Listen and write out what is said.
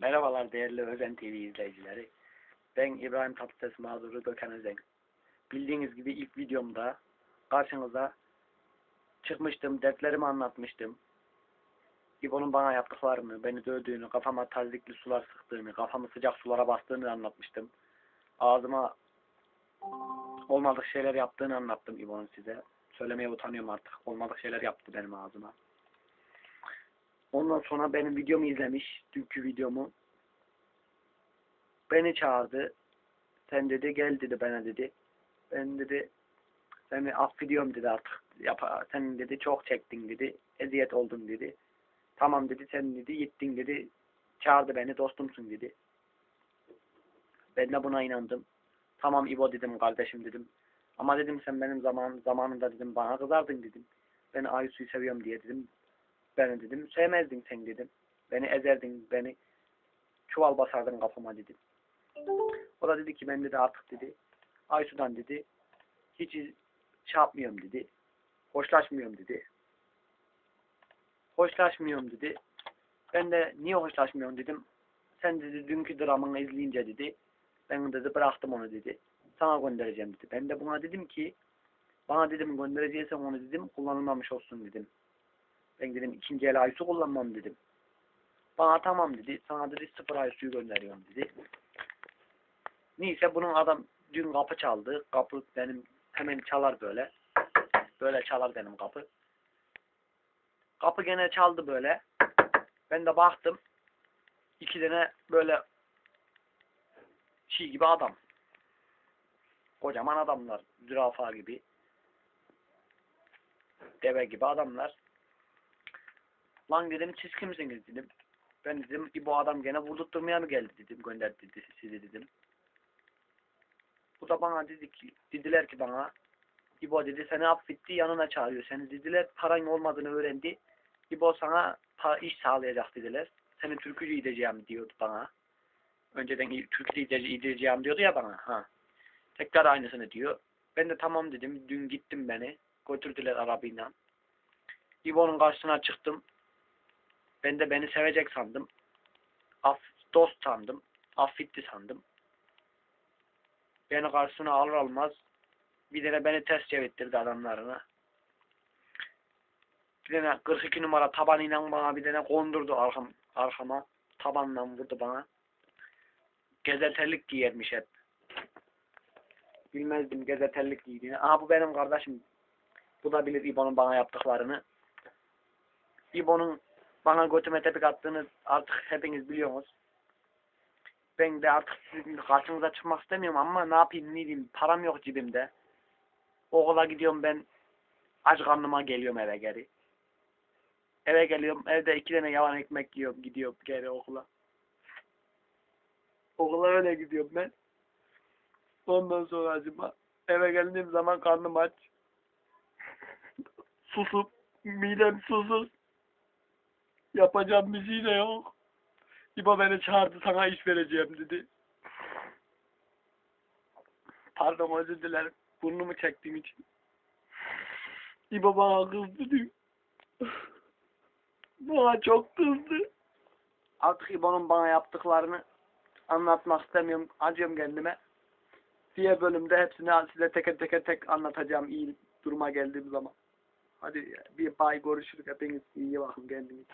Merhabalar değerli Özen TV izleyicileri. Ben İbrahim Tatlıses mağduru Gökhan Özen. Bildiğiniz gibi ilk videomda karşınıza çıkmıştım, dertlerimi anlatmıştım. İbo'nun bana yaptıklarını, beni dövdüğünü, kafama tazikli sular sıktığını, kafamı sıcak sulara bastığını anlatmıştım. Ağzıma olmadık şeyler yaptığını anlattım İbo'nun size. Söylemeye utanıyorum artık. Olmadık şeyler yaptı benim ağzıma. Ondan sonra benim videomu izlemiş. Dünkü videomu. Beni çağırdı. Sen dedi gel dedi bana dedi. Ben dedi seni affediyorum dedi artık. Yap sen dedi çok çektin dedi. Eziyet oldun dedi. Tamam dedi sen dedi gittin dedi. Çağırdı beni dostumsun dedi. Ben de buna inandım. Tamam İbo dedim kardeşim dedim. Ama dedim sen benim zaman zamanında dedim bana kızardın dedim. Ben Aysu'yu seviyorum diye dedim. Ben dedim sevmezdin sen dedim. Beni ezerdin beni çuval basardın kafama dedim. O da dedi ki ben dedi artık dedi Aysu'dan dedi hiç şey dedi. Hoşlaşmıyorum dedi. Hoşlaşmıyorum dedi. Ben de niye hoşlaşmıyorum dedim. Sen dedi dünkü dramını izleyince dedi. Ben dedi bıraktım onu dedi. Sana göndereceğim dedi. Ben de buna dedim ki bana dedim göndereceksen onu dedim kullanılmamış olsun dedim. Ben dedim ikinci el aysu kullanmam dedim. Bana tamam dedi. Sana dedi sıfır aysuyu gönderiyorum dedi. Neyse bunun adam dün kapı çaldı. Kapı benim hemen çalar böyle. Böyle çalar benim kapı. Kapı gene çaldı böyle. Ben de baktım. İki tane böyle şey gibi adam. Kocaman adamlar. Zürafa gibi. Deve gibi adamlar. Lan dedim siz kimsiniz dedim. Ben dedim bu adam gene vurdurtturmaya mı geldi dedim gönderdi dedi, sizi dedim. Bu da bana dedi ki dediler ki bana İbo dedi seni affetti yanına çağırıyor seni dediler paran olmadığını öğrendi. İbo sana para, iş sağlayacak dediler. Seni türkücü gideceğim diyordu bana. Önceden türkücü gideceğim diyordu ya bana. Ha. Tekrar aynısını diyor. Ben de tamam dedim. Dün gittim beni. Götürdüler arabayla. İbo'nun karşısına çıktım. Ben de beni sevecek sandım. Aff, dost sandım. Affetti sandım. Beni karşısına alır almaz bir tane beni ters çevirttirdi adamlarına. Bir tane 42 numara tabanıyla bana bir tane kondurdu arkam, arkama. Tabanla vurdu bana. Gezeterlik giyermiş hep. Bilmezdim gezeterlik giydiğini. Aha bu benim kardeşim. Bu da bilir İbo'nun bana yaptıklarını. İbo'nun bana götüme tepik attığını artık hepiniz biliyorsunuz. Ben de artık sizin karşınıza çıkmak istemiyorum ama ne yapayım ne diyeyim param yok cebimde. Okula gidiyorum ben aç karnıma geliyorum eve geri. Eve geliyorum evde iki tane yavan ekmek yiyorum gidiyorum geri okula. Okula öyle gidiyorum ben. Ondan sonra acaba eve geldiğim zaman karnım aç. Susup midem susuz. Yapacağım bir şey de yok. İbo beni çağırdı sana iş vereceğim dedi. Pardon özür dilerim. Burnumu çektiğim için. İbo bana kızdı diyor. Bana çok kızdı. Artık İbo'nun bana yaptıklarını anlatmak istemiyorum. Acıyorum kendime. Diğer bölümde hepsini size teker teker tek anlatacağım iyi duruma geldiğim zaman. Hadi bir bay görüşürüz. Hepiniz iyi bakın kendinize.